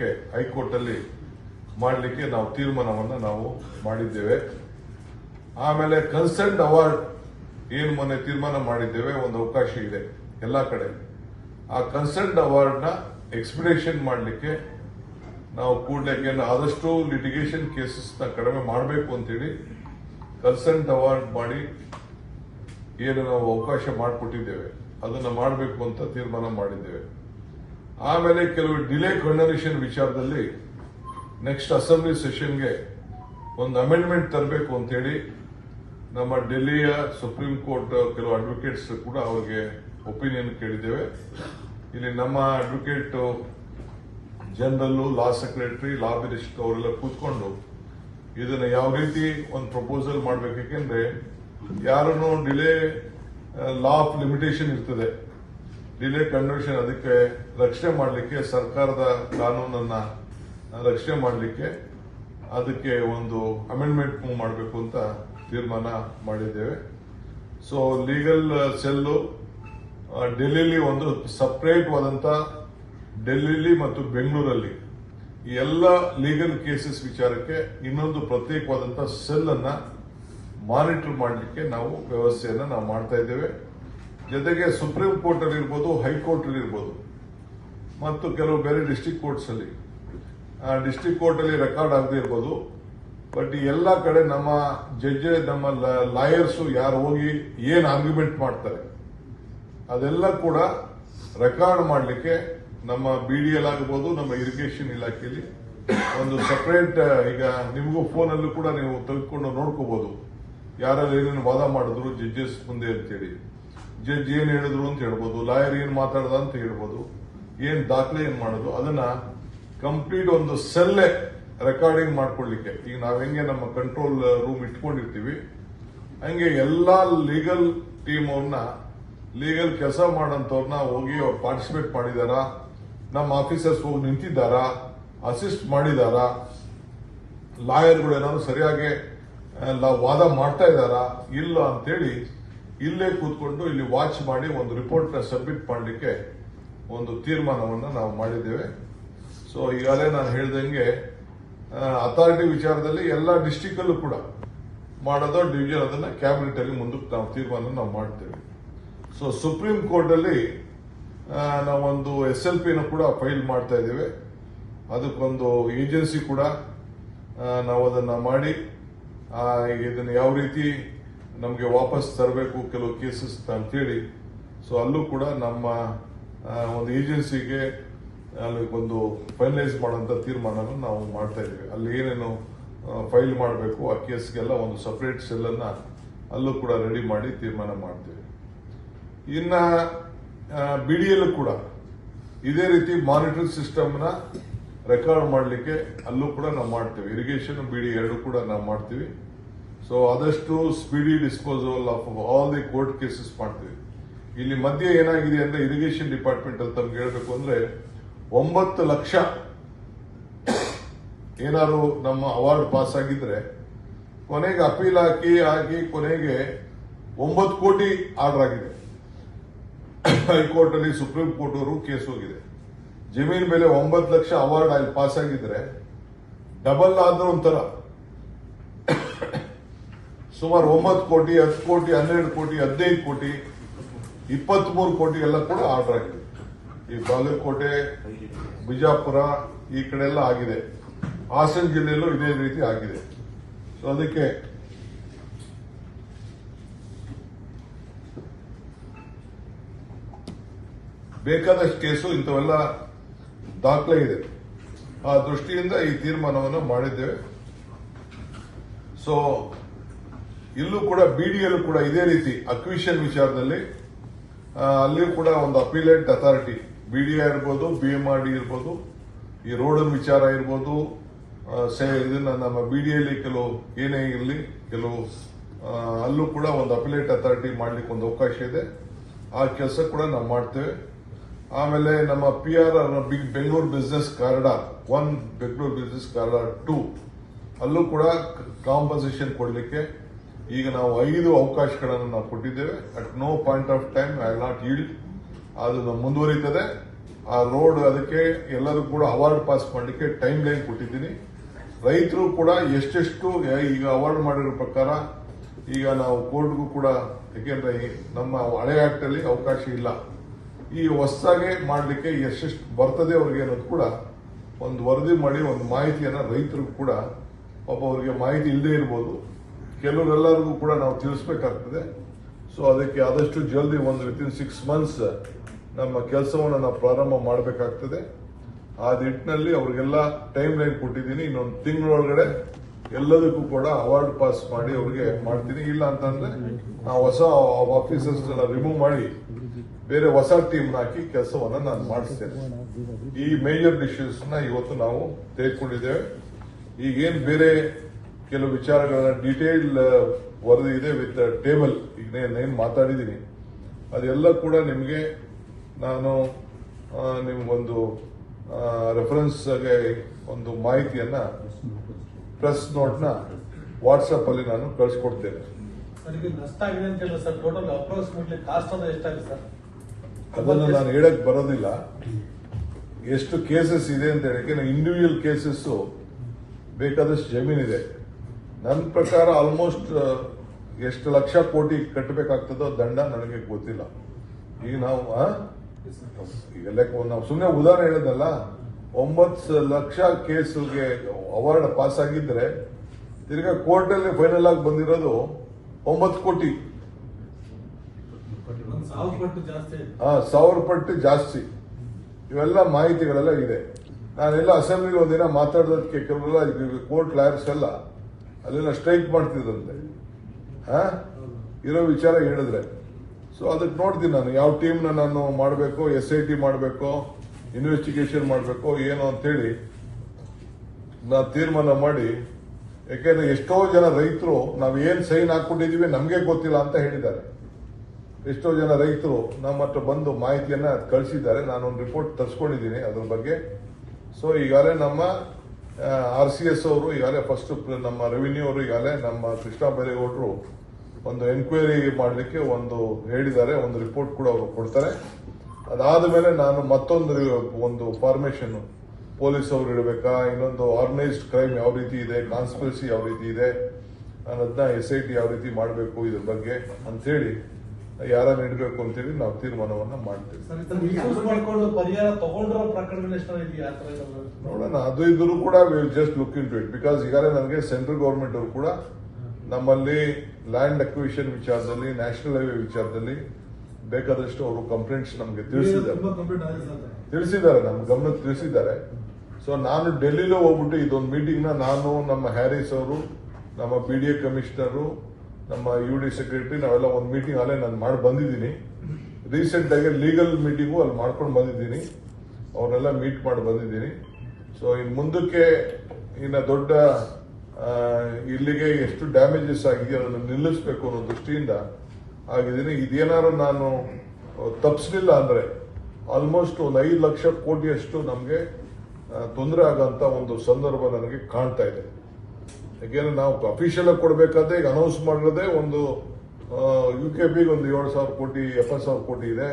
ಮಾಡಲಿಕ್ಕೆ ಹೈಕೋರ್ಟಲ್ಲಿ ಮಾಡಲಿಕ್ಕೆ ನಾವು ತೀರ್ಮಾನವನ್ನು ನಾವು ಮಾಡಿದ್ದೇವೆ. ಆಮೇಲೆ ಕನ್ಸಲ್ಟ್ ಅವಾರ್ಡ್ ಏನು ಮೊನ್ನೆ ತೀರ್ಮಾನ ಮಾಡಿದ್ದೇವೆ, ಒಂದು ಅವಕಾಶ ಇದೆ ಎಲ್ಲ ಕಡೆ. ಆ ಕನ್ಸೆಂಟ್ ಅವಾರ್ಡ್ನ ಎಕ್ಸ್ಪಿಡೇಷನ್ ಮಾಡಲಿಕ್ಕೆ ನಾವು ಕೂಡಲೇ ಆದಷ್ಟು ಲಿಟಿಗೇಷನ್ ಕೇಸಸ್ನ ಕಡಿಮೆ ಮಾಡಬೇಕು ಅಂತೇಳಿ ಕನ್ಸಲ್ಟ್ ಅವಾರ್ಡ್ ಮಾಡಿ ಏನು ನಾವು ಅವಕಾಶ ಮಾಡಿಕೊಟ್ಟಿದ್ದೇವೆ. ಅದನ್ನು ಮಾಡಬೇಕು ಅಂತ ತೀರ್ಮಾನ ಮಾಡಿದ್ದೇವೆ. ಆಮೇಲೆ ಕೆಲವು ಡಿಲೇ ಕಂಡನೇಷನ್ ವಿಚಾರದಲ್ಲಿ ನೆಕ್ಸ್ಟ್ ಅಸೆಂಬ್ಲಿ ಸೆಷನ್ಗೆ ಒಂದು ಅಮೆಂಡ್ಮೆಂಟ್ ತರಬೇಕು ಅಂತೇಳಿ ನಮ್ಮ ಡೆಲ್ಲಿಯ ಸುಪ್ರೀಂ ಕೋರ್ಟ್ ಕೆಲವು ಅಡ್ವೊಕೇಟ್ಸ್ ಕೂಡ ಅವರಿಗೆ ಒಪಿನಿಯನ್ ಕೇಳಿದ್ದೇವೆ. ಇಲ್ಲಿ ನಮ್ಮ advocate general law secretary law minister ಅವರೆಲ್ಲ ಕೂತ್ಕೊಂಡು ಇದನ್ನ ಯಾವ ರೀತಿ ಒಂದು ಪ್ರಪೋಸಲ್ ಮಾಡಬೇಕು ಯಾಕೆಂದ್ರೆ ಯಾರನ್ನು ಡಿಲೇ ಲಾ ಆಫ್ ಲಿಮಿಟೇಷನ್ ಇರ್ತದೆ. ಡಿಲೇ ಕನ್ವೆನ್ಷನ್ ಅದಕ್ಕೆ ರಕ್ಷಣೆ ಮಾಡಲಿಕ್ಕೆ ಸರ್ಕಾರದ ಕಾನೂನನ್ನ ರಕ್ಷಣೆ ಮಾಡಲಿಕ್ಕೆ ಅದಕ್ಕೆ ಒಂದು ಅಮೆಂಡ್ಮೆಂಟ್ ಮೂವ್ ಮಾಡಬೇಕು ಅಂತ ತೀರ್ಮಾನ ಮಾಡಿದ್ದೇವೆ. ಸೊ ಲೀಗಲ್ ಸೆಲ್ಲು ಡೆಲ್ಲಿಲಿ ಒಂದು ಸಪ್ರೇಟ್ ಆದಂತ ಡೆಲ್ಲಿಲಿ ಮತ್ತು ಬೆಂಗಳೂರಲ್ಲಿ ಎಲ್ಲ ಲೀಗಲ್ ಕೇಸಸ್ ವಿಚಾರಕ್ಕೆ ಇನ್ನೊಂದು ಪ್ರತ್ಯೇಕವಾದಂತ ಸೆಲ್ ಅನ್ನ ಮಾನಿಟರ್ ಮಾಡಲಿಕ್ಕೆ ನಾವು ವ್ಯವಸ್ಥೆಯನ್ನು ನಾವು ಮಾಡ್ತಾ ಇದ್ದೇವೆ. ಜೊತೆಗೆ ಸುಪ್ರೀಂ ಕೋರ್ಟ್ ಅಲ್ಲಿ ಇರ್ಬೋದು ಹೈಕೋರ್ಟ್ ಅಲ್ಲಿ ಇರ್ಬೋದು. ಮತ್ತು ಕೆಲವು ಬೇರೆ ಡಿಸ್ಟಿಕ್ ಕೋರ್ಟ್ಸ್ ಅಲ್ಲಿ. ಡಿಸ್ಟಿಕ್ ಕೋರ್ಟ್ ಅಲ್ಲಿ ರೆಕಾರ್ಡ್ ಆಗದೆ ಇರ್ಬೋದು. ಬಟ್ ಎಲ್ಲ ಕಡೆ ನಮ್ಮ ಜಡ್ಜ್ ನಮ್ಮ ಲಾಯರ್ಸ್ ಯಾರು ಹೋಗಿ ಏನ್ ಆರ್ಗ್ಯುಮೆಂಟ್ ಮಾಡ್ತಾರೆ, ಅದೆಲ್ಲ ಕೂಡ ರೆಕಾರ್ಡ್ ಮಾಡಲಿಕ್ಕೆ ನಮ್ಮ ಬಿ ಡಿ ಎಲ್ ಆಗಬಹುದು ನಮ್ಮ ಇರಿಗೇಷನ್ ಇಲಾಖೆಯಲ್ಲಿ ಒಂದು ಸಪರೇಟ್ ಈಗ ನಿಮಗೂ ಫೋನಲ್ಲೂ ಕೂಡ ನೀವು ತೆಗೆದುಕೊಂಡು ನೋಡ್ಕೋಬಹುದು ಯಾರಲ್ಲಿ ಏನೇನು ವಾದ ಮಾಡಿದ್ರು ಜಡ್ಜಸ್ ಮುಂದೆ ಅಂತೇಳಿ. ಜಡ್ಜ್ ಏನ್ ಹೇಳಿದ್ರು ಅಂತ ಹೇಳ್ಬೋದು, ಲಾಯರ್ ಏನ್ ಮಾತಾಡ್ದ ಅಂತ ಹೇಳ್ಬೋದು, ಏನ್ ದಾಖಲೆ ಏನ್ ಮಾಡೋದು, ಅದನ್ನ ಕಂಪ್ಲೀಟ್ ಒಂದು ಸೆಲ್ಲೆ ರೆಕಾರ್ಡಿಂಗ್ ಮಾಡ್ಕೊಳ್ಳಿಕ್ಕೆ ಈಗ ನಾವ್ ಹೆಂಗೆ ನಮ್ಮ ಕಂಟ್ರೋಲ್ ರೂಮ್ ಇಟ್ಕೊಂಡಿರ್ತೀವಿ, ಹಂಗೆ ಎಲ್ಲಾ ಲೀಗಲ್ ಟೀಮ್ ಅವ್ರನ್ನ ಲೀಗಲ್ ಕೆಲಸ ಮಾಡೋಂಥವ್ರನ್ನ ಹೋಗಿ ಅವ್ರು ಪಾರ್ಟಿಸಿಪೇಟ್ ಮಾಡಿದಾರಾ, ನಮ್ಮ ಆಫೀಸರ್ಸ್ ಹೋಗಿ ನಿಂತಿದ್ದಾರಾ, ಅಸಿಸ್ಟ್ ಮಾಡಿದಾರಾ, ಲಾಯರ್ಗಳು ಏನಾದ್ರು ಸರಿಯಾಗಿ ವಾದ ಮಾಡ್ತಾ ಇದ್ದಾರಾ, ಇಲ್ಲ ಅಂತೇಳಿ ಇಲ್ಲೇ ಕೂತ್ಕೊಂಡು ಇಲ್ಲಿ ವಾಚ್ ಮಾಡಿ ಒಂದು ರಿಪೋರ್ಟ್ ಸಬ್ಮಿಟ್ ಮಾಡಲಿಕ್ಕೆ ಒಂದು ತೀರ್ಮಾನವನ್ನು ನಾವು ಮಾಡಿದ್ದೇವೆ. ಸೊ ಈಗಾಗಲೇ ನಾನು ಹೇಳ್ದಂಗೆ ಅಥಾರಿಟಿ ವಿಚಾರದಲ್ಲಿ ಎಲ್ಲ ಡಿಸ್ಟಿಕ್ ಅಲ್ಲೂ ಕೂಡ ಮಾಡೋದು ಡಿವಿಷನ್ ಅದನ್ನ ಕ್ಯಾಬಿನೆಟ್ ಅಲ್ಲಿ ಮುಂದಕ್ಕೆ ನಾವು ತೀರ್ಮಾನ ನಾವು ಮಾಡ್ತೇವೆ. ಸೊ ಸುಪ್ರೀಂ ಕೋರ್ಟ್ ಅಲ್ಲಿ ನಾವೊಂದು ಎಸ್ ಎಲ್ ಪಿನ ಕೂಡ ಫೈಲ್ ಮಾಡ್ತಾ ಇದ್ದೇವೆ. ಅದಕ್ಕೊಂದು ಏಜೆನ್ಸಿ ಕೂಡ ನಾವು ಅದನ್ನ ಮಾಡಿ ಇದನ್ನ ಯಾವ ರೀತಿ ನಮಗೆ ವಾಪಸ್ ತರಬೇಕು ಕೆಲವು ಕೇಸಸ್ ಅಂತೇಳಿ. ಸೊ ಅಲ್ಲೂ ಕೂಡ ನಮ್ಮ ಒಂದು ಏಜೆನ್ಸಿಗೆ ಅಲ್ಲಿ ಒಂದು ಫೈನಲೈಸ್ ಮಾಡೋಂಥ ತೀರ್ಮಾನವನ್ನು ನಾವು ಮಾಡ್ತಾ ಇದ್ದೀವಿ. ಅಲ್ಲಿ ಏನೇನು ಫೈಲ್ ಮಾಡಬೇಕು, ಆ ಕೇಸ್ಗೆಲ್ಲ ಒಂದು ಸಪ್ರೇಟ್ ಸೆಲ್ಲನ್ನು ಅಲ್ಲೂ ಕೂಡ ರೆಡಿ ಮಾಡಿ ತೀರ್ಮಾನ ಮಾಡ್ತೇವೆ. ಇನ್ನ ಬಿಡಿಯಲ್ಲೂ ಕೂಡ ಇದೇ ರೀತಿ ಮಾನಿಟರಿಂಗ್ ಸಿಸ್ಟಮ್ನ ರೆಕಾರ್ಡ್ ಮಾಡಲಿಕ್ಕೆ ಅಲ್ಲೂ ಕೂಡ ನಾವು ಮಾಡ್ತೀವಿ. ಇರಿಗೇಷನ್ ಬಿಡಿ ಎರಡು ಕೂಡ ನಾವು ಮಾಡ್ತೀವಿ. ಸೊ ಆದಷ್ಟು speedy disposal of all the court cases ಮಾಡ್ತೀವಿ. ಇಲ್ಲಿ ಮಧ್ಯೆ ಏನಾಗಿದೆ ಅಂದ್ರೆ ಇರಿಗೇಷನ್ ಡಿಪಾರ್ಟ್ಮೆಂಟ್ ಅಲ್ಲಿ ತಮ್ಗೆ ಹೇಳ್ಬೇಕು ಅಂದ್ರೆ ಒಂಬತ್ತು ಲಕ್ಷ ಏನಾದ್ರು ನಮ್ಮ ಅವಾರ್ಡ್ ಪಾಸ್ ಆಗಿದ್ರೆ ಕೊನೆಗೆ ಅಪೀಲ್ ಹಾಕಿ ಹಾಕಿ ಕೊನೆಗೆ ಒಂಬತ್ತು ಕೋಟಿ ಆರ್ಡರ್ ಆಗಿದೆ. ಹೈಕೋರ್ಟ್ ಅಲ್ಲಿ ಸುಪ್ರೀಂ ಕೋರ್ಟ್ ಅವರು ಕೇಸ್ ಹೋಗಿದೆ. ಜಮೀನ್ ಮೇಲೆ ಒಂಬತ್ತು ಲಕ್ಷ ಅವಾರ್ಡ್ ಅಲ್ಲಿ ಪಾಸ್ ಆಗಿದ್ರೆ ಡಬಲ್ ಆದ್ರೂ ಒಂಥರ. ಸುಮಾರು ಒಂಬತ್ತು ಕೋಟಿ, ಹತ್ತು ಕೋಟಿ, ಹನ್ನೆರಡು ಕೋಟಿ, ಹದಿನೈದು ಕೋಟಿ, ಇಪ್ಪತ್ಮೂರು ಕೋಟಿ ಎಲ್ಲ ಕೂಡ ಆರ್ಡರ್ ಆಗಿದೆ. ಈ ಬಾಗಲಕೋಟೆ, ಬಿಜಾಪುರ ಈ ಕಡೆ ಎಲ್ಲ ಆಗಿದೆ. ಹಾಸನ ಜಿಲ್ಲೆಯಲ್ಲೂ ಇದೇ ರೀತಿ ಆಗಿದೆ. ಸೊ ಅದಕ್ಕೆ ಬೇಕಾದಷ್ಟು ಕೇಸು ಇಂಥವೆಲ್ಲ ದಾಖಲೆ ಇದೆ. ಆ ದೃಷ್ಟಿಯಿಂದ ಈ ತೀರ್ಮಾನವನ್ನು ಮಾಡಿದ್ದೇವೆ. ಸೊ ಇಲ್ಲೂ ಕೂಡ ಬಿಡಿಯಲ್ಲೂ ಕೂಡ ಇದೇ ರೀತಿ ಅಕ್ವಿಷನ್ ವಿಚಾರದಲ್ಲಿ ಅಲ್ಲಿ ಅಲ್ಲಿಯೂ ಕೂಡ ಒಂದು ಅಪೀಲೇಟ್ ಅಥಾರಿಟಿ ಬಿಡಿಎ ಇರ್ಬೋದು ಬಿ ಆರ್ ಡಿ ಇರ್ಬೋದು, ಈ ರೋಡನ್ ವಿಚಾರ ಇರ್ಬೋದು ಸೇ, ಇದನ್ನ ನಮ್ಮ ಬಿಡಿಯಲ್ಲಿ ಕೆಲವು ಏನೇ ಇರಲಿ, ಕೆಲವು ಅಲ್ಲೂ ಕೂಡ ಒಂದು ಅಪಿಲೇಟ್ ಅಥಾರಿಟಿ ಮಾಡ್ಲಿಕ್ಕೆ ಒಂದು ಅವಕಾಶ ಇದೆ. ಆ ಕೆಲಸ ಕೂಡ ನಾವು ಮಾಡ್ತೇವೆ. ಆಮೇಲೆ ನಮ್ಮ P R big Bengaluru business corridor one Bengaluru business corridor two ಅಲ್ಲೂ ಕೂಡ ಕಾಂಪನ್ಸೇಷನ್ ಕೊಡಲಿಕ್ಕೆ ಈಗ ನಾವು ಐದು ಅವಕಾಶಗಳನ್ನು ನಾವು ಕೊಟ್ಟಿದ್ದೇವೆ. At no point of time I not yield ಅದು ಮುಂದುವರಿತದೆ. ಆ ರೋಡ್ ಅದಕ್ಕೆ ಎಲ್ಲರೂ ಕೂಡ ಅವಾರ್ಡ್ ಪಾಸ್ ಮಾಡಲಿಕ್ಕೆ ಟೈಮ್ ಲೈನ್ ಕೊಟ್ಟಿದ್ದೀನಿ. ರೈತರು ಕೂಡ ಎಷ್ಟೆಷ್ಟು ಈಗ ಅವಾರ್ಡ್ ಮಾಡಿರೋ ಪ್ರಕಾರ ಈಗ ನಾವು ಕೋರ್ಟ್ಗೂ ಕೂಡ ಯಾಕೆಂದ್ರೆ ಈ ನಮ್ಮ ಹಳೆ ಅಲ್ಲಿ ಅವಕಾಶ ಇಲ್ಲ. ಈ ಹೊಸದಾಗೆ ಮಾಡಲಿಕ್ಕೆ ಎಷ್ಟೆಷ್ಟು ಬರ್ತದೆ ಅವ್ರಿಗೆ ಅನ್ನೋದು ಕೂಡ ಒಂದು ವರದಿ ಮಾಡಿ ಒಂದು ಮಾಹಿತಿಯನ್ನು ರೈತರಿಗೂ ಕೂಡ ಪಾಪ ಅವರಿಗೆ ಮಾಹಿತಿ ಇಲ್ಲದೆ ಇರ್ಬೋದು. ಕೆಲವರೆಲ್ಲರಿಗೂ ಕೂಡ ನಾವು ತಿಳಿಸ್ಬೇಕಾಗ್ತದೆ. ಸೊ ಅದಕ್ಕೆ ಆದಷ್ಟು ಜಲ್ದಿ ಒಂದು ವಿತಿನ್ ಸಿಕ್ಸ್ ಮಂತ್ಸ್ ನಮ್ಮ ಕೆಲಸವನ್ನು ನಾವು ಪ್ರಾರಂಭ ಮಾಡಬೇಕಾಗ್ತದೆ. ಆ ನಿಟ್ಟಿನಲ್ಲಿ ಅವ್ರಿಗೆಲ್ಲ ಟೈಮ್ ಲೈನ್ ಕೊಟ್ಟಿದ್ದೀನಿ. ಇನ್ನೊಂದು ತಿಂಗಳೊಳಗಡೆ ಎಲ್ಲದಕ್ಕೂ ಕೂಡ ಅವಾರ್ಡ್ ಪಾಸ್ ಮಾಡಿ ಅವ್ರಿಗೆ ಮಾಡ್ತೀನಿ. ಇಲ್ಲ ಅಂತಂದ್ರೆ ನಾವು ಹೊಸ ಆಫೀಸರ್ಸ್ ರಿಮೂವ್ ಮಾಡಿ ಬೇರೆ ಹೊಸ ಟೀಮ್ ಹಾಕಿ ಕೆಲಸವನ್ನು ನಾನು ಮಾಡಿಸ್ತೇನೆ. ಈ ಮೇಜರ್ ಡಿಸಿಷನ್ಸ್ನ ಇವತ್ತು ನಾವು ತೆಗೆದುಕೊಂಡಿದ್ದೇವೆ. ಈಗೇನು ಬೇರೆ ಕೆಲವು ವಿಚಾರಗಳನ್ನ ಡೀಟೇಲ್ ವರದಿ ಇದೆ ವಿತ್ ಟೇಬಲ್ ಈಗ ನಾನು ಮಾತಾಡಿದ್ದೀನಿ ಅದೆಲ್ಲ ಕೂಡ ನಿಮಗೆ ನಾನು ನಿಮಗೊಂದು ರೆಫರೆನ್ಸ್ ಒಂದು ಮಾಹಿತಿಯನ್ನ ಪ್ರೆಸ್ ನೋಟ್ನ ವಾಟ್ಸಪ್ ಅಲ್ಲಿ ನಾನು ಕಳಿಸ್ಕೊಡ್ತೇನೆ. ಅದನ್ನು ನಾನು ಹೇಳಕ್ ಬರೋದಿಲ್ಲ. ಎಷ್ಟು ಕೇಸಸ್ ಇದೆ ಅಂತ ಹೇಳಕ್ಕೆ ಇಂಡಿವಿಜುವಲ್ ಕೇಸಸ್ ಬೇಕಾದಷ್ಟು ಜಮೀನಿದೆ. ನನ್ನ ಪ್ರಕಾರ ಆಲ್ಮೋಸ್ಟ್ ಎಷ್ಟು ಲಕ್ಷ ಕೋಟಿ ಕಟ್ಟಬೇಕಾಗ್ತದೋ ದಂಡ ನನಗೆ ಗೊತ್ತಿಲ್ಲ. ಈಗ ನಾವು? ಈಗ ಲೆಕ್ಕ, ನಾವು ಸುಮ್ಮನೆ ಉದಾಹರಣೆ ಹೇಳಿದಲ್ಲ ಒಂಬತ್ತು ಲಕ್ಷ ಕೇಸ್ಗೆ ಅವಾರ್ಡ್ ಪಾಸ್ ಆಗಿದ್ರೆ, ತಿರ್ಗಾ ಕೋರ್ಟಲ್ಲಿ ಫೈನಲ್ ಆಗಿ ಬಂದಿರೋದು ಒಂಬತ್ತು ಕೋಟಿ. ಒಂದು ಸಾವಿರ ಪಟ್ಟು ಜಾಸ್ತಿ. ಇವೆಲ್ಲ ಮಾಹಿತಿಗಳೆಲ್ಲ ಇದೆ. ನಾನೆಲ್ಲ ಅಸೆಂಬ್ಲಿ ಒಂದಿನ ಮಾತಾಡೋದಕ್ಕೆ ಕೆಲವೆಲ್ಲ ಕೋರ್ಟ್ ಲಾಯರ್ಸ್ ಎಲ್ಲ ಅಲ್ಲೆಲ್ಲ ಸ್ಟ್ರೈಕ್ ಮಾಡ್ತಿದ್ರಂತೆ ಹಾ? ಇರೋ ವಿಚಾರ ಹೇಳಿದ್ರೆ. ಸೊ ಅದಕ್ಕೆ ನೋಡ್ತೀನಿ ನಾನು, ಯಾವ ಟೀಮ್ನ ನಾನು ಮಾಡಬೇಕು ಎಸ್ ಐ ಟಿ ಮಾಡಬೇಕು ಇನ್ವೆಸ್ಟಿಗೇಷನ್ ಮಾಡಬೇಕು, ಏನು ಅಂತೇಳಿ ನಾ ತೀರ್ಮಾನ ಮಾಡಿ, ಯಾಕೆಂದ್ರೆ ಎಷ್ಟೋ ಜನ ರೈತರು, ನಾವು ಏನು ಸೈನ್ ಹಾಕೊಂಡಿದೀವಿ ನಮಗೆ ಗೊತ್ತಿಲ್ಲ ಅಂತ ಹೇಳಿದ್ದಾರೆ. ಎಷ್ಟೋ ಜನ ರೈತರು ನಮ್ಮ ಹತ್ರ ಬಂದು ಮಾಹಿತಿಯನ್ನ ಕಳಿಸಿದ್ದಾರೆ. ಒಂದು ರಿಪೋರ್ಟ್ ತರಿಸ್ಕೊಂಡಿದ್ದೀನಿ ಅದ್ರ ಬಗ್ಗೆ. ಸೊ ಈಗಾಗಲೇ ನಮ್ಮ ಆರ್ ಸಿ ಎಸ್ ಅವರು ಈಗಾಗಲೇ ಫಸ್ಟ್ ನಮ್ಮ ರೆವಿನ್ಯೂ ಅವರು ಈಗಾಗಲೇ ನಮ್ಮ ಕೃಷ್ಣ ಬೈರೇಗೌಡರು ಒಂದು ಎನ್ಕ್ವೈರಿ ಮಾಡಲಿಕ್ಕೆ ಒಂದು ಹೇಳಿದ್ದಾರೆ, ಒಂದು ರಿಪೋರ್ಟ್ ಕೂಡ ಅವರು ಕೊಡ್ತಾರೆ. ಅದಾದ ಮೇಲೆ ನಾನು ಮತ್ತೊಂದು ಒಂದು ಫಾರ್ಮೇಶನ್ ಪೊಲೀಸ್ ಅವರು ಇಡಬೇಕಾ, ಇನ್ನೊಂದು ಆರ್ಗನೈಸ್ಡ್ ಕ್ರೈಮ್ ಯಾವ ರೀತಿ ಇದೆ ಕಾನ್ಸ್ಪಿರಸಿ ಯಾವ ರೀತಿ ಇದೆ ಅನ್ನೋದನ್ನ ಎಸ್ ಐ ಟಿ ಯಾವ ರೀತಿ ಮಾಡಬೇಕು ಇದ್ರ ಬಗ್ಗೆ ಅಂತೇಳಿ ಯಾರನ್ನ ಇಡಬೇಕು ಅಂತೇಳಿ ನಾವು ತೀರ್ಮಾನವನ್ನ ಮಾಡ್ತೀವಿ? ನೋಡೋಣ ಅದು ಇದ್ರು ಕೂಡ just look into it because ಈಗಾಗಲೇ ನನಗೆ ಸೆಂಟ್ರಲ್ ಗೌರ್ಮೆಂಟ್ ಅವರು ಕೂಡ ನಮ್ಮಲ್ಲಿ ಲ್ಯಾಂಡ್ ಅಕ್ವಿಷನ್ ವಿಚಾರದಲ್ಲಿ ನ್ಯಾಷನಲ್ ಹೈವೇ ವಿಚಾರದಲ್ಲಿ ಬೇಕಾದಷ್ಟು ಅವರು ಕಂಪ್ಲೇಂಟ್ಸ್ ನಮಗೆ ತಿಳಿಸಿದ್ದಾರೆ. ತಿಳಿಸಿದ್ದಾರೆ ನಮ್ಮ ಗಮನ ತಿಳಿಸಿದ್ದಾರೆ. ಸೊ ನಾನು ಡೆಲ್ಲಿಲೂ ಹೋಗ್ಬಿಟ್ಟು ಇದೊಂದು ಮೀಟಿಂಗ್ನ ನಾನು ನಮ್ಮ ಹ್ಯಾರಿಸ್ ಅವರು ನಮ್ಮ ಬಿ ಡಿ ಎ ಕಮಿಷನರು ನಮ್ಮ ಯು ಡಿ ಸೆಕ್ರೆಟರಿ ನಾವೆಲ್ಲ ಒಂದು ಮೀಟಿಂಗ್ ಅಲ್ಲೇ ನಾನು ಮಾಡಿ ಬಂದಿದ್ದೀನಿ. ರೀಸೆಂಟ್ ಆಗಿ ಲೀಗಲ್ ಮೀಟಿಂಗು ಅಲ್ಲಿ ಮಾಡ್ಕೊಂಡು ಬಂದಿದ್ದೀನಿ. ಅವ್ರನ್ನೆಲ್ಲ ಮೀಟ್ ಮಾಡಿ ಬಂದಿದ್ದೀನಿ. ಸೊ ಇನ್ನು ಮುಂದಕ್ಕೆ ಇನ್ನು ದೊಡ್ಡ ಇಲ್ಲಿಗೆ ಎಷ್ಟು ಡ್ಯಾಮೇಜಸ್ ಆಗಿದೆ ಅದನ್ನು ನಿಲ್ಲಿಸಬೇಕು ಅನ್ನೋ ದೃಷ್ಟಿಯಿಂದ ಆಗಿದ್ದೀನಿ. ಇದೇನಾದ್ರು ನಾನು ತಪ್ಪಿಸಲಿಲ್ಲ ಅಂದ್ರೆ ಆಲ್ಮೋಸ್ಟ್ ಒಂದು ಐದು ಲಕ್ಷ ಕೋಟಿಯಷ್ಟು ನಮಗೆ ತೊಂದರೆ ಆಗೋಂಥ ಒಂದು ಸಂದರ್ಭ ನನಗೆ ಕಾಣ್ತಾ ಇದೆ. ಯಾಕೆಂದ್ರೆ ನಾವು ಅಫಿಷಿಯಲ್ ಆಗಿ ಕೊಡಬೇಕಾದ್ರೆ ಈಗ ಅನೌನ್ಸ್ ಮಾಡಿರೋದೇ ಒಂದು ಯು ಕೆ ಪಿಗೆ ಒಂದು ಏಳು ಸಾವಿರ ಕೋಟಿ, ಎಪ್ಪತ್ತು ಸಾವಿರ ಕೋಟಿ ಇದೆ.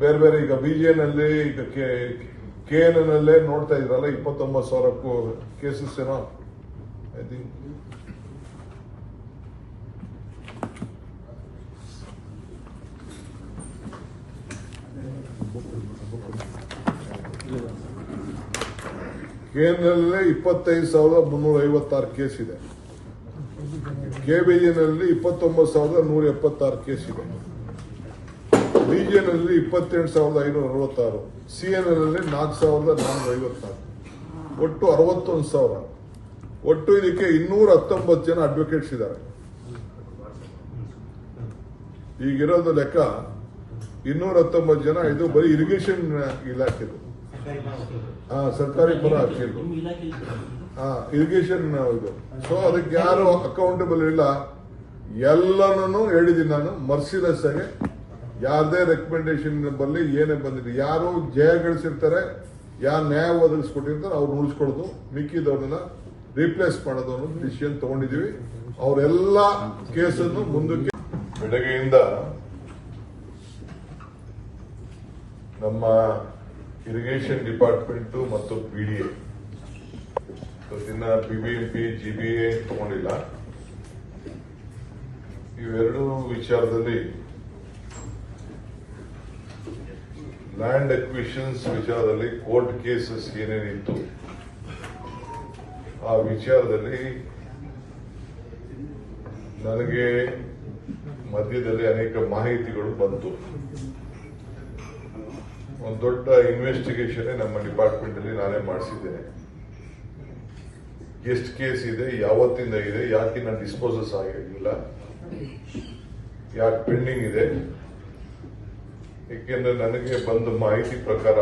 ಬೇರೆ ಬೇರೆ ಈಗ ಬಿ ಜೆ ನಲ್ಲಿ ಈಗ ಕೆ ಎನ್ ನಲ್ಲೇ ನೋಡ್ತಾ ಇದ್ರಲ್ಲ ಇಪ್ಪತ್ತೊಂಬತ್ತು ಸಾವಿರಕ್ಕೂ ಕೇಸಸ್ ಏನೋ? ಐ ಥಿಂಕ್ ಕೇಂದ್ರದಲ್ಲೇ ಇಪ್ಪತ್ತೈದು ಸಾವಿರದ ಮುನ್ನೂರ ಐವತ್ತಾರು ಕೇಸ್ ಇದೆ. ಕೆಬಿಜಿನಲ್ಲಿ ಇಪ್ಪತ್ತೊಂಬತ್ತು ಸಾವಿರದ ನೂರ ಎಪ್ಪತ್ತಾರು ಕೇಸ್ ಇದೆ. ಬಿಜಿಎನಲ್ಲಿ ಇಪ್ಪತ್ತೆಂಟು ಸಾವಿರದ ಐನೂರ ಅರವತ್ತಾರು ಸಿಎನ್ಎಲ್ನಲ್ಲಿ ನಾಲ್ಕು ಸಾವಿರದ ನಾನ್ನೂರ ಐವತ್ನಾಲ್ಕು ಒಟ್ಟು ಅರವತ್ತೊಂದು ಸಾವಿರ. ಒಟ್ಟು ಇದಕ್ಕೆ ಇನ್ನೂರ ಹತ್ತೊಂಬತ್ತು ಜನ ಅಡ್ವೊಕೇಟ್ಸ್ ಇದ್ದಾರೆ. ಈಗಿರೋದು ಲೆಕ್ಕ ಇನ್ನೂರ ಹತ್ತೊಂಬತ್ತು ಜನ ಇದು ಬರೀ ಇರಿಗೇಷನ್ ಇಲಾಖೆದು. ಹಾ, ಸರ್ಕಾರಿ ಪರ ಹಾಕಿರ್ಬೋದು ಹಾ ಇರಿಗೇಷನ್ ಇದು. ಸೊ ಅದಕ್ಕೆ ಯಾರು ಅಕೌಂಟಬಲ್ ಇಲ್ಲ, ಎಲ್ಲನೂ ಹೇಳಿದ್ದೀನಿ ನಾನು ಮರ್ಸಿಲೆಸ್ ಆಗಿ ಯಾರದೇ ರೆಕಮೆಂಡೇಶನ್ ಬರಲಿ, ಏನೇ ಬಂದಿದೆ ಯಾರು ಜಯ ಗಳಿಸಿರ್ತಾರೆ, ಯಾರು ನ್ಯಾಯ ಒದಗಿಸ್ಕೊಟ್ಟಿರ್ತಾರೆ, ಅವ್ರು ಉಳಿಸ್ಕೊಡೋದು ಮಿಕ್ಕಿದವ್ರನ್ನ ರೀಪ್ಲೇಸ್ ಮಾಡೋದು ಅನ್ನೋ ಡಿಸಿಷನ್ ತಗೊಂಡಿದೀವಿ. ಅವರೆಲ್ಲ ಕೇಸನ್ನು ಮುಂದಕ್ಕೆ ಬೆಳಗ್ಗೆಯಿಂದ ನಮ್ಮ ಇರಿಗೇಷನ್ ಡಿಪಾರ್ಟ್ಮೆಂಟ್ ಮತ್ತು ಪಿಡಿಎ ಡಿ ಬಿಬಿಎಂಪಿ ಇನ್ನ B B P G B A ತಗೊಂಡಿಲ್ಲ. ಇವೆರಡು ವಿಚಾರದಲ್ಲಿ ಲ್ಯಾಂಡ್ ಅಕ್ವಿಷನ್ಸ್ ವಿಚಾರದಲ್ಲಿ ಕೋರ್ಟ್ ಕೇಸಸ್ ಏನೇನಿತ್ತು ಆ ವಿಚಾರದಲ್ಲಿ ನನಗೆ ಮಧ್ಯದಲ್ಲಿ ಅನೇಕ ಮಾಹಿತಿಗಳು ಬಂತು. ಒಂದು ದೊಡ್ಡ ಇನ್ವೆಸ್ಟಿಗೇಷನ್ ನಮ್ಮ ಡಿಪಾರ್ಟ್ಮೆಂಟ್ ಅಲ್ಲಿ ನಾನೇ ಮಾಡಿಸಿದ್ದೇನೆ. ಎಷ್ಟು ಕೇಸ್ ಇದೆ, ಯಾವತ್ತಿಂದ ಇದೆ, ಯಾಕೆ ನಾನು ಡಿಸ್ಪೋಸಸ್ ಆಗಿರಲಿಲ್ಲ ಯಾಕೆ ಪೆಂಡಿಂಗ್ ಇದೆ. ಏಕೆಂದ್ರೆ ನನಗೆ ಬಂದ ಮಾಹಿತಿ ಪ್ರಕಾರ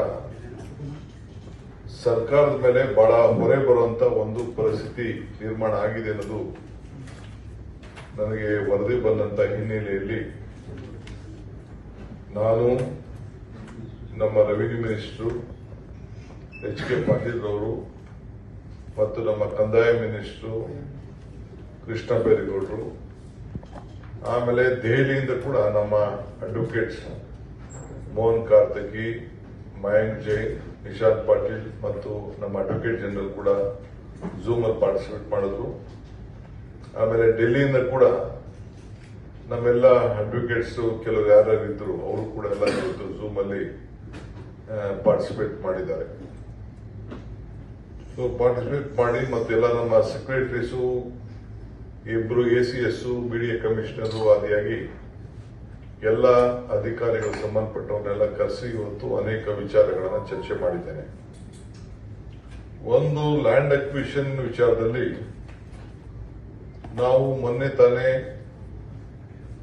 ಸರ್ಕಾರದ ಮೇಲೆ ಬಹಳ ಹೊರೆ ಬರುವಂತ ಒಂದು ಪರಿಸ್ಥಿತಿ ನಿರ್ಮಾಣ ಆಗಿದೆ ಅನ್ನೋದು ನನಗೆ ವರದಿ ಬಂದಂತ ಹಿನ್ನೆಲೆಯಲ್ಲಿ ನಾನು ನಮ್ಮ revenue minister H K Patil ಅವರು ಮತ್ತು ನಮ್ಮ ಕಂದಾಯ ಮಿನಿಸ್ಟ್ರು ಕೃಷ್ಣ ಬೈರೇಗೌಡರು. ಆಮೇಲೆ ದೆಹಲಿಯಿಂದ ಕೂಡ ನಮ್ಮ ಅಡ್ವೊಕೇಟ್ಸ್ ಮೋಹನ್ ಕಾರ್ತಿಕಿ, ಮಯಾಂಕ್ ಜೈನ್ ನಿಶಾಂತ್ ಪಾಟೀಲ್ ಮತ್ತು ನಮ್ಮ ಅಡ್ವೊಕೇಟ್ ಜನರಲ್ ಕೂಡ ಝೂಮಲ್ಲಿ ಪಾರ್ಟಿಸಿಪೇಟ್ ಮಾಡಿದ್ರು. ಆಮೇಲೆ ಡೆಲ್ಲಿಯಿಂದ ಕೂಡ ನಮ್ಮೆಲ್ಲ ಅಡ್ವೊಕೇಟ್ಸ್ ಕೆಲವರು ಯಾರ್ಯಾರು ಇದ್ರು ಅವರು ಕೂಡ ಎಲ್ಲ ಇವತ್ತು ಝೂಮಲ್ಲಿ ಪಾರ್ಟಿಸಿಪೇಟ್ ಮಾಡಿದ್ದಾರೆ. ಸೊ ಪಾರ್ಟಿಸಿಪೇಟ್ ಮಾಡಿ ಮತ್ತೆಲ್ಲ ನಮ್ಮ ಸೆಕ್ರೆಟರೀಸು ಇಬ್ರು A C S B A commissioner ಆದಿಯಾಗಿ ಎಲ್ಲ ಅಧಿಕಾರಿಗಳು ಸಂಬಂಧಪಟ್ಟವನ್ನೆಲ್ಲ ಕರೆಸಿ ಇವತ್ತು ಅನೇಕ ವಿಚಾರಗಳನ್ನು ಚರ್ಚೆ ಮಾಡಿದ್ದೇನೆ. ಒಂದು ಲ್ಯಾಂಡ್ ಅಕ್ವಿಷನ್ ವಿಚಾರದಲ್ಲಿ ನಾವು ಮೊನ್ನೆ ತಾನೇ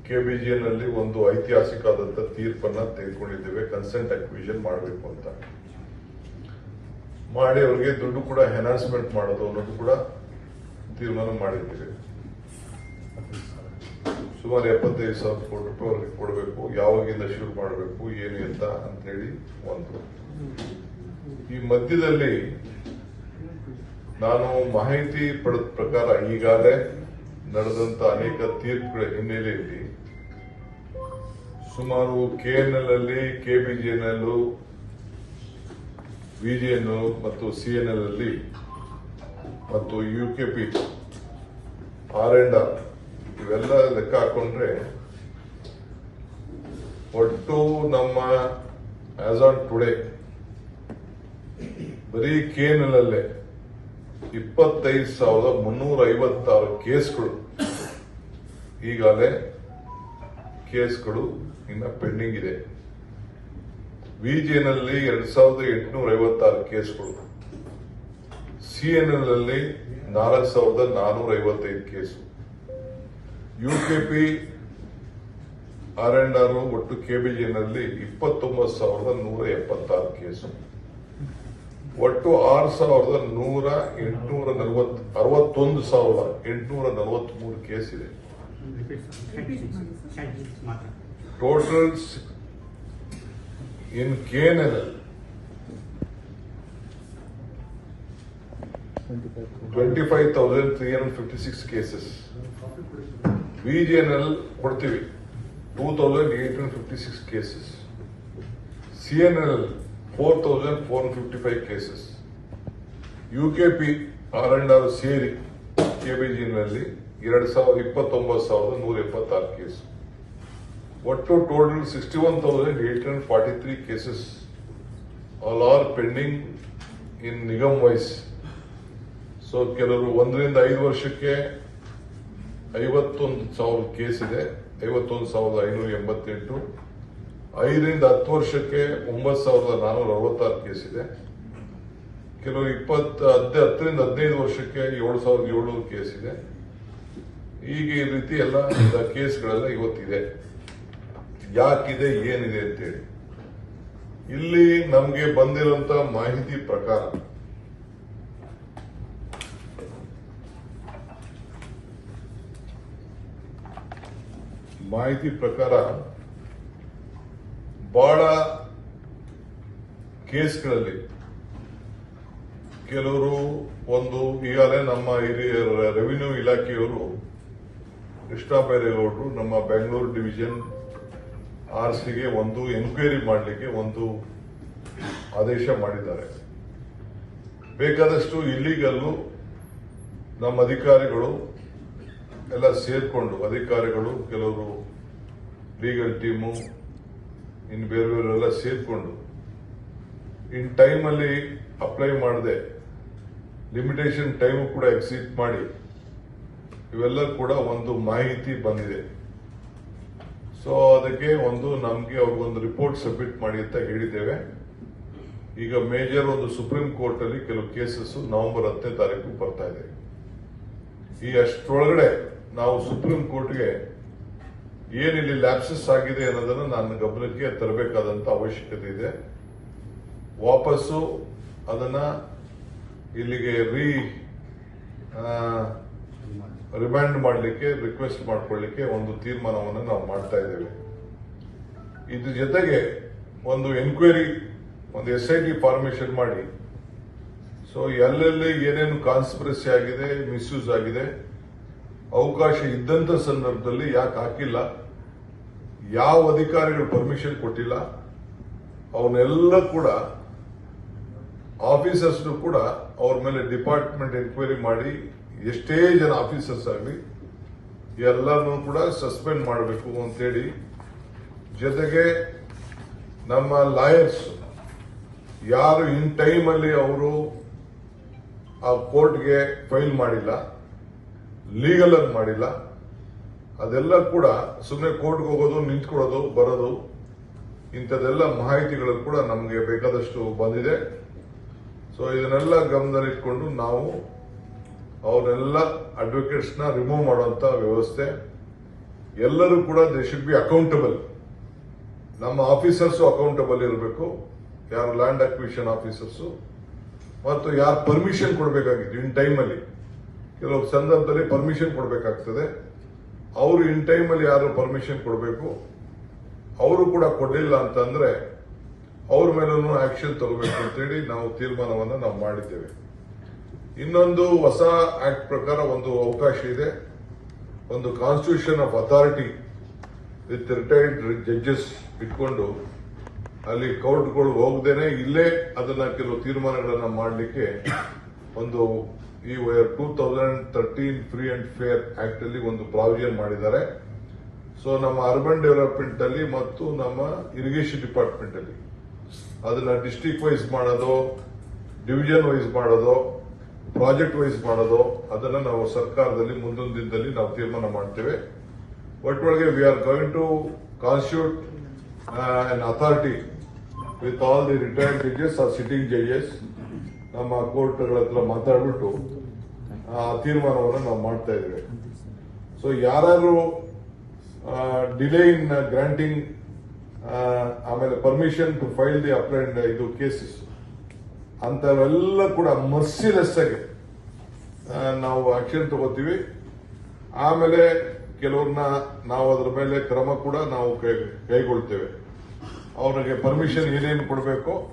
ಕೆಬಿಜಿಎನ್ ಅಲ್ಲಿ ಒಂದು ಐತಿಹಾಸಿಕವಾದಂತ ತೀರ್ಪನ್ನ ತೆಗೆದುಕೊಂಡಿದ್ದೇವೆ ಕನ್ಸೆಂಟ್ ಅಕ್ವಿಷನ್ ಮಾಡಬೇಕು ಅಂತ. ಮಾಡಿ ಅವರಿಗೆ ದುಡ್ಡು ಕೂಡ ಎನ್ಹಾನ್ಸ್ಮೆಂಟ್ ಮಾಡೋದು ಅನ್ನೋದು ಕೂಡ ತೀರ್ಮಾನ ಮಾಡಿದ್ದೇವೆ. ಸುಮಾರು ಎಪ್ಪತ್ತೈದು ಸಾವಿರ ಕೋಟಿ ರೂಪಾಯಿ ಅವ್ರಿಗೆ ಕೊಡಬೇಕು, ಯಾವಾಗಿಂದ ಶುರು ಮಾಡಬೇಕು, ಏನು ಅಂತ ಅಂತ ಹೇಳಿ ಒಂದು. ಈ ಮಧ್ಯದಲ್ಲಿ ನಾನು ಮಾಹಿತಿ ಪಡೆದ ಪ್ರಕಾರ ಈಗಾಗಲೇ ನಡೆದಂತ ಅನೇಕ ತೀರ್ಪುಗಳ ಹಿನ್ನೆಲೆಯಲ್ಲಿ ಸುಮಾರು ಕೆಎನ್ಎಲ್ ಅಲ್ಲಿ ಕೆಬಿಜಿಎನ್ಎಲ್ ವಿಜಿಎನ್ ಮತ್ತು ಸಿಎನ್ಎಲ್ ಅಲ್ಲಿ ಮತ್ತು ಯುಕೆಪಿ, ಆರ್ ಅಂಡ್ ಆರ್ ಇವೆಲ್ಲ ಲೆಕ್ಕ ಹಾಕೊಂಡ್ರೆ ಒಟ್ಟು ನಮ್ಮ ಆಸ್ ಆನ್ ಟುಡೇ ಬರೀ ಕೆಎನ್ಎಲ್ ಅಲ್ಲೇ ಇಪ್ಪತ್ತೈದು ಸಾವಿರದ ಮುನ್ನೂರ ಐವತ್ತಾರು ಕೇಸ್ಗಳು. ಈಗಾಗಲೇ ಕೇಸ್ಗಳು ಇನ್ನ ಪೆಂಡಿಂಗ್ ಇದೆ. ವಿಜಿಎನ್ಎಲ್ ಎರಡ್ ಸಾವಿರದ ಎಂಟುನೂರ ಐವತ್ತಾರು ಕೇಸ್ಗಳು. ಸಿಎನ್ಎಲ್ ಅಲ್ಲಿ ನಾಲ್ಕು ಸಾವಿರದ ನಾನೂರ ಐವತ್ತೈದು case. P R and R ಒಟ್ಟು ಕೆಬಿಜಿನಲ್ಲಿ ಇಪ್ಪತ್ತೊಂಬತ್ತು ಸಾವಿರದ ನೂರ ಎಪ್ಪತ್ತಾರು ಕೇಸು. ಒಟ್ಟು ಆರು ಸಾವಿರದ ನೂರ ಎಂಟುನೂರ ನಲವತ್ ಅರವತ್ತೊಂದು ಸಾವಿರದ ಎಂಟುನೂರ ನಲವತ್ಮೂರು ಕೇಸ್ ಇದೆ ಮಾತ್ರ in fifty six cases VJNL ಕೊಡ್ತೀವಿ. Two thousand eight hundred fifty six cases CNL four thousand four fifty five cases UKP R and R ಸೇರಿ ಕೆಬಿಜಿನಲ್ಲಿ ಎರಡು ಸಾವಿರದ ಇಪ್ಪತ್ತೊಂಬತ್ತು ಸಾವಿರದ ನೂರ ಎಪ್ಪತ್ತಾರು ಕೇಸ್ ಒಟ್ಟು total sixty one thousand eight hundred forty three cases all are pending in nigam wise so ಕೆಲವರು ಒಂದರಿಂದ ಐದು ವರ್ಷಕ್ಕೆ ಐವತ್ತೊಂದು ಸಾವಿರ ಕೇಸ್ ಇದೆ. ಐವತ್ತೊಂದು ಸಾವಿರದ ಐನೂರ ಎಂಬತ್ತೆಂಟು. ಐದರಿಂದ ಹತ್ತು ವರ್ಷಕ್ಕೆ ಒಂಬತ್ತು ಸಾವಿರದ ನಾನೂರ ಅರವತ್ತಾರು ಕೇಸ್ ಇದೆ. ಕೆಲವರು ಇಪ್ಪತ್ತು ಹದ್ ಹತ್ತರಿಂದ ಹದಿನೈದು ವರ್ಷಕ್ಕೆ ಏಳು ಸಾವಿರದ ಏಳ್ನೂರು ಕೇಸ್ ಇದೆ. ಈಗ ಈ ರೀತಿ ಎಲ್ಲ ಕೇಸ್ಗಳೆಲ್ಲ ಇವತ್ತಿದೆ. ಯಾಕಿದೆ, ಏನಿದೆ ಅಂತೇಳಿ. ಇಲ್ಲಿ ನಮಗೆ ಬಂದಿರುವಂತ ಮಾಹಿತಿ ಪ್ರಕಾರ ಮಾಹಿತಿ ಪ್ರಕಾರ ಬಹಳ ಕೇಸ್ಗಳಲ್ಲಿ ಕೆಲವರು ಒಂದು, ಈಗಾಗಲೇ ನಮ್ಮ ಹಿರಿಯ ರೆವಿನ್ಯೂ ಇಲಾಖೆಯವರು ಕೃಷ್ಣ ಬೈರೇಗೌಡರು ನಮ್ಮ ಬೆಂಗಳೂರು ಡಿವಿಷನ್ ಆರ್ ಸಿಗೆ ಒಂದು ಎನ್ಕ್ವೈರಿ ಮಾಡಲಿಕ್ಕೆ ಒಂದು ಆದೇಶ ಮಾಡಿದ್ದಾರೆ. ಬೇಕಾದಷ್ಟು ಇಲ್ಲಿಗಲ್ಲು ನಮ್ಮ ಅಧಿಕಾರಿಗಳು ಎಲ್ಲ ಸೇರಿಕೊಂಡು, ಅಧಿಕಾರಿಗಳು, ಕೆಲವರು ಲೀಗಲ್ ಟೀಮು ಇನ್ನು ಬೇರೆ ಬೇರೆಲ್ಲ ಸೇರಿಕೊಂಡು, ಇನ್ ಟೈಮಲ್ಲಿ ಅಪ್ಲೈ ಮಾಡದೆ ಲಿಮಿಟೇಷನ್ ಟೈಮ್ ಕೂಡ ಎಕ್ಸಿಟ್ ಮಾಡಿ, ಇವೆಲ್ಲ ಕೂಡ ಒಂದು ಮಾಹಿತಿ ಬಂದಿದೆ. ಸೊ ಅದಕ್ಕೆ ಒಂದು ನಮಗೆ ಅವ್ರಿಗೊಂದು ರಿಪೋರ್ಟ್ ಸಬ್ಮಿಟ್ ಮಾಡಿ ಅಂತ ಹೇಳಿದ್ದೇವೆ. ಈಗ ಮೇಜರ್ ಒಂದು ಸುಪ್ರೀಂ ಕೋರ್ಟ್ ಅಲ್ಲಿ ಕೆಲವು ಕೇಸಸ್ ನವೆಂಬರ್ ಹತ್ತನೇ ತಾರೀಕು ಬರ್ತಾ ಇದೆ. ಈ ಅಷ್ಟರೊಳಗಡೆ ನಾವು ಸುಪ್ರೀಂ ಕೋರ್ಟ್ಗೆ ಏನಿಲ್ಲಿ ಲ್ಯಾಪ್ಸಸ್ ಆಗಿದೆ ಅನ್ನೋದನ್ನ ನನ್ನ ಗಮನಕ್ಕೆ ತರಬೇಕಾದಂತ ಅವಶ್ಯಕತೆ ಇದೆ. ವಾಪಸ್ಸು ಅದನ್ನ ಇಲ್ಲಿಗೆ ರೀ ರಿಮ್ಯಾಂಡ್ ಮಾಡಲಿಕ್ಕೆ, ರಿಕ್ವೆಸ್ಟ್ ಮಾಡಿಕೊಳ್ಳಿಕ್ಕೆ ಒಂದು ತೀರ್ಮಾನವನ್ನು ನಾವು ಮಾಡ್ತಾ ಇದ್ದೇವೆ. ಇದ್ರ ಜೊತೆಗೆ ಒಂದು ಎನ್ಕ್ವೈರಿ, ಒಂದು ಎಸ್ ಐ ಟಿ ಫಾರ್ಮೇಶನ್ ಮಾಡಿ. ಸೊ ಎಲ್ಲೆಲ್ಲಿ ಏನೇನು ಕಾನ್ಸ್ಪಿರಸಿ ಆಗಿದೆ ಮಿಸ್ಯೂಸ್ ಆಗಿದೆ, ಅವಕಾಶ ಇದ್ದಂತ ಸಂದರ್ಭದಲ್ಲಿ ಯಾಕೆ ಹಾಕಿಲ್ಲ, ಯಾವ ಅಧಿಕಾರಿಗಳು ಪರ್ಮಿಷನ್ ಕೊಟ್ಟಿಲ್ಲ, ಅವನ್ನೆಲ್ಲ ಕೂಡ ಆಫೀಸರ್ಸ್ ಕೂಡ ಅವ್ರ ಮೇಲೆ ಡಿಪಾರ್ಟ್ಮೆಂಟ್ ಎನ್ಕ್ವೈರಿ ಮಾಡಿ ಎಷ್ಟೇ ಜನ ಆಫೀಸರ್ಸ್ ಆಗಲಿ, ಎಲ್ಲರನ್ನೂ ಕೂಡ ಸಸ್ಪೆಂಡ್ ಮಾಡಬೇಕು ಅಂತೇಳಿ ಜೊತೆಗೆ ನಮ್ಮ ಲಾಯರ್ಸ್ ಯಾರು ಇನ್ ಟೈಮ್ ಅಲ್ಲಿ ಅವರು ಆ ಕೋರ್ಟ್ಗೆ ಫೈಲ್ ಮಾಡಿಲ್ಲ ಲೀಗಲ್ ಆಗಿ ಮಾಡಿಲ್ಲ, ಅದೆಲ್ಲ ಕೂಡ ಸುಮ್ಮನೆ ಕೋರ್ಟ್ಗೆ ಹೋಗೋದು, ನಿಂತ್ಕೊಳ್ಳೋದು, ಬರೋದು, ಇಂಥದ್ದೆಲ್ಲ ಮಾಹಿತಿಗಳು ಕೂಡ ನಮಗೆ ಬೇಕಾದಷ್ಟು ಬಂದಿದೆ. ಸೊ ಇದನ್ನೆಲ್ಲ ಗಮನದಲ್ಲಿಟ್ಕೊಂಡು ನಾವು ಅವರೆಲ್ಲ ಅಡ್ವೊಕೇಟ್ಸ್ನ ರಿಮೂವ್ ಮಾಡುವಂತ ವ್ಯವಸ್ಥೆ. ಎಲ್ಲರೂ ಕೂಡ ದೇ ಶುಡ್ ಬಿ ಅಕೌಂಟಬಲ್ ನಮ್ಮ ಆಫೀಸರ್ಸ್ ಅಕೌಂಟಬಲ್ ಇರಬೇಕು. ಯಾರು ಲ್ಯಾಂಡ್ ಅಕ್ವಿಷನ್ ಆಫೀಸರ್ಸ್. ಮತ್ತು ಯಾರು ಪರ್ಮಿಷನ್ ಕೊಡಬೇಕಾಗಿತ್ತು ಇನ್ ಟೈಮಲ್ಲಿ ಕೆಲವು ಸಂದರ್ಭದಲ್ಲಿ ಪರ್ಮಿಷನ್ ಕೊಡಬೇಕಾಗ್ತದೆ. ಅವರು ಇನ್ ಟೈಮಲ್ಲಿ ಯಾರು ಪರ್ಮಿಷನ್ ಕೊಡಬೇಕು? ಅವರು ಕೂಡ ಕೊಡಲಿಲ್ಲ ಅಂತಂದ್ರೆ ಅವ್ರ ಮೇಲೂ ಆಕ್ಷನ್ ತಗೋಬೇಕು ಅಂತೇಳಿ ನಾವು ತೀರ್ಮಾನವನ್ನು ನಾವು ಮಾಡಿದ್ದೇವೆ. ಇನ್ನೊಂದು ಹೊಸ ಆಕ್ಟ್ ಪ್ರಕಾರ ಒಂದು ಅವಕಾಶ ಇದೆ. ಒಂದು constitution of authority with retired judges ಇಟ್ಕೊಂಡು ಅಲ್ಲಿ ಕೋರ್ಟ್ಗಳು ಹೋಗದೇನೆ ಇಲ್ಲೇ ಅದನ್ನ ಕೆಲವು ತೀರ್ಮಾನಗಳನ್ನು ಮಾಡಲಿಕ್ಕೆ ಒಂದು ಈ two thousand thirteen free and fair act ಅಲ್ಲಿ ಒಂದು ಪ್ರಾವಿಷನ್ ಮಾಡಿದ್ದಾರೆ. ಸೊ ನಮ್ಮ ಅರ್ಬನ್ ಡೆವಲಪ್ಮೆಂಟ್ ಅಲ್ಲಿ ಮತ್ತು ನಮ್ಮ ಇರಿಗೇಷನ್ ಡಿಪಾರ್ಟ್ಮೆಂಟ್ ಅಲ್ಲಿ. ಅದನ್ನ ಡಿಸ್ಟಿಕ್ ವೈಸ್ ಮಾಡೋದು ಡಿವಿಷನ್ ವೈಸ್ ಮಾಡೋದು ಪ್ರಾಜೆಕ್ಟ್ ವೈಸ್ ಮಾಡೋದು, ಅದನ್ನ ನಾವು ಸರ್ಕಾರದಲ್ಲಿ ಮುಂದೊಂದು ದಿನದಲ್ಲಿ ನಾವು ತೀರ್ಮಾನ ಮಾಡ್ತೇವೆ. ಒಟ್ಟೊಳಗೆ we are going to constitute an authority with all the retired judges or sitting judges ನಮ್ಮ ಕೋರ್ಟ್ಗಳ ಹತ್ರ ಮಾತಾಡ್ಬಿಟ್ಟು, ಆ, ತೀರ್ಮಾನವನ್ನು ನಾವು ಮಾಡ್ತಾ ಇದ್ದೇವೆ. ಸೊ ಯಾರು ಡಿಲೇ ಇನ್ ಗ್ರಾಂಟಿಂಗ್ ಆಮೇಲೆ ಪರ್ಮಿಷನ್ ಟು ಫೈಲ್ ದಿ ಅಪ್ಲೈಂಡ್ ಇದು ಕೇಸಸ್ ಅಂತವೆಲ್ಲ ಕೂಡ ಮರ್ಸಿಲೆಸ್ ಆಗಿ ನಾವು ಆಕ್ಷನ್ ತಗೋತೀವಿ. ಆಮೇಲೆ ಕೆಲವ್ರನ್ನ ನಾವು ಅದರ ಮೇಲೆ ಕ್ರಮ ಕೂಡ ನಾವು ಕೈ- ಕೈಗೊಳ್ತೇವೆ. ಅವ್ರಿಗೆ ಪರ್ಮಿಷನ್ ಏನೇನು ಕೊಡಬೇಕು,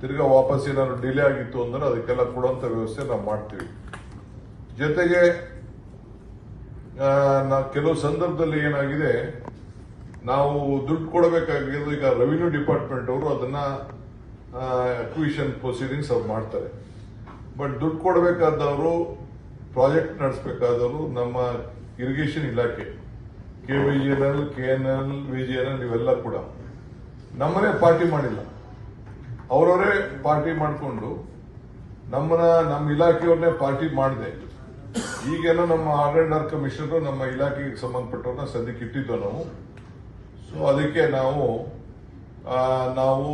ತಿರ್ಗಾ ವಾಪಸ್ ಏನಾದ್ರು ಡಿಲೇ ಆಗಿತ್ತು ಅಂದ್ರೆ ಅದಕ್ಕೆಲ್ಲ ಕೊಡುವಂತ ವ್ಯವಸ್ಥೆ ನಾವು ಮಾಡ್ತೀವಿ. ಜೊತೆಗೆ ಕೆಲವು ಸಂದರ್ಭದಲ್ಲಿ ಏನಾಗಿದೆ, ನಾವು ದುಡ್ಡು ಕೊಡಬೇಕಾಗಿರೋದು ಈಗ ರೆವಿನ್ಯೂ ಡಿಪಾರ್ಟ್ಮೆಂಟ್ ಅವರು ಅದನ್ನ ಅಕ್ವಿಷನ್ ಪ್ರೊಸೀಡಿಂಗ್ಸ್ ಅವ್ರು ಮಾಡ್ತಾರೆ. ಬಟ್ ದುಡ್ಡು ಕೊಡಬೇಕಾದವರು ಪ್ರಾಜೆಕ್ಟ್ ನಡೆಸಬೇಕಾದವರು ನಮ್ಮ ಇರಿಗೇಷನ್ ಇಲಾಖೆ K V N L K N L V G N L ಇವೆಲ್ಲ ಕೂಡ ನಮ್ಮನೇ ಪಾರ್ಟಿ ಮಾಡಿಲ್ಲ. ಅವರವರೇ ಪಾರ್ಟಿ ಮಾಡಿಕೊಂಡು ನಮ್ಮನ್ನ, ನಮ್ಮ ಇಲಾಖೆಯವ್ರನ್ನೇ ಪಾರ್ಟಿ ಮಾಡಿದೆ. ಈಗೇನೋ ನಮ್ಮ ಆರ್ ಅಂಡ್ ಆರ್ ಕಮಿಷನರ್ ನಮ್ಮ ಇಲಾಖೆಗೆ ಸಂಬಂಧಪಟ್ಟವ್ರನ್ನ ಸದ್ಯಕ್ಕೆ ಇಟ್ಟಿದ್ದೋ ನಾವು. ಸೊ ಅದಕ್ಕೆ ನಾವು ನಾವು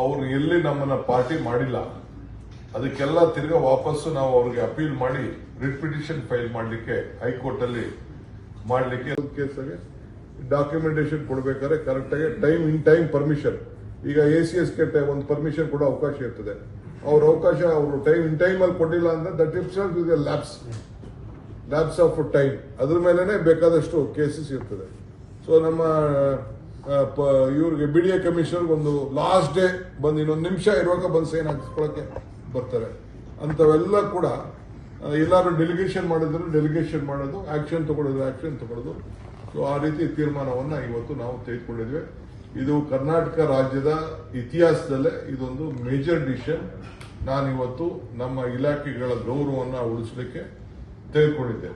ಅವರು ಎಲ್ಲಿ ನಮ್ಮನ್ನ ಪಾರ್ಟಿ ಮಾಡಿಲ್ಲ, ಅದಕ್ಕೆಲ್ಲ ತಿರ್ಗಾ ವಾಪಸ್ಸು ನಾವು ಅವ್ರಿಗೆ ಅಪೀಲ್ ಮಾಡಿ ರಿಟ್ ಪಿಟಿಷನ್ ಫೈಲ್ ಮಾಡಲಿಕ್ಕೆ ಹೈಕೋರ್ಟ್ ಅಲ್ಲಿ ಮಾಡಲಿಕ್ಕೆ ಕೇಸಾಗೆ ಡಾಕ್ಯುಮೆಂಟೇಶನ್ ಕೊಡಬೇಕಾದ್ರೆ ಕರೆಕ್ಟ್ ಆಗಿ ಟೈಮ್ ಇನ್ ಟೈಮ್ ಪರ್ಮಿಷನ್ ಈಗ ಎ ಸಿ ಎಸ್ಗೆ ಒಂದು ಪರ್ಮಿಷನ್ ಕೊಡೋ ಅವಕಾಶ ಇರ್ತದೆ. ಅವ್ರ ಅವಕಾಶ ಅವರು ಟೈಮ್ ಇನ್ ಟೈಮ್ ಅಲ್ಲಿ ಕೊಟ್ಟಿಲ್ಲ ಅಂದ್ರೆ that it's is lapse lapse of time ಅದ್ರ ಮೇಲೇನೆ ಬೇಕಾದಷ್ಟು ಕೇಸಸ್ ಇರ್ತದೆ. ಸೊ ನಮ್ಮ ಇವ್ರಿಗೆ ಬಿ ಡಿ ಎ ಕಮಿಷನರ್ ಒಂದು ಲಾಸ್ಟ್ ಡೇ ಬಂದು ಇನ್ನೊಂದು ನಿಮಿಷ ಇರುವಾಗ ಬಂದು ಸೈನ್ ಹಾಕಿಸ್ಕೊಳಕ್ಕೆ ಬರ್ತಾರೆ. ಅಂತವೆಲ್ಲ ಕೂಡ ಎಲ್ಲರೂ ಡೆಲಿಗೇಷನ್ ಮಾಡಿದ್ರು ಡೆಲಿಗೇಷನ್ ಮಾಡೋದು ಆಕ್ಷನ್ ತಗೊಳ್ಳೋದು ಆಕ್ಷನ್ ತಗೊಳ್ಳೋದು. ಸೊ ಆ ರೀತಿ ತೀರ್ಮಾನವನ್ನು ಇವತ್ತು ನಾವು ತೆಗೆದುಕೊಂಡಿದ್ವಿ. ಇದು ಕರ್ನಾಟಕ ರಾಜ್ಯದ ಇತಿಹಾಸದಲ್ಲೇ ಇದೊಂದು ಮೇಜರ್ ಡಿಸಿಷನ್ ನಾನಿವತ್ತು ನಮ್ಮ ಇಲಾಖೆಗಳ ಗೌರವವನ್ನು ಉಳಿಸಲಿಕ್ಕೆ ತೆಗೆದುಕೊಂಡಿದ್ದೆ.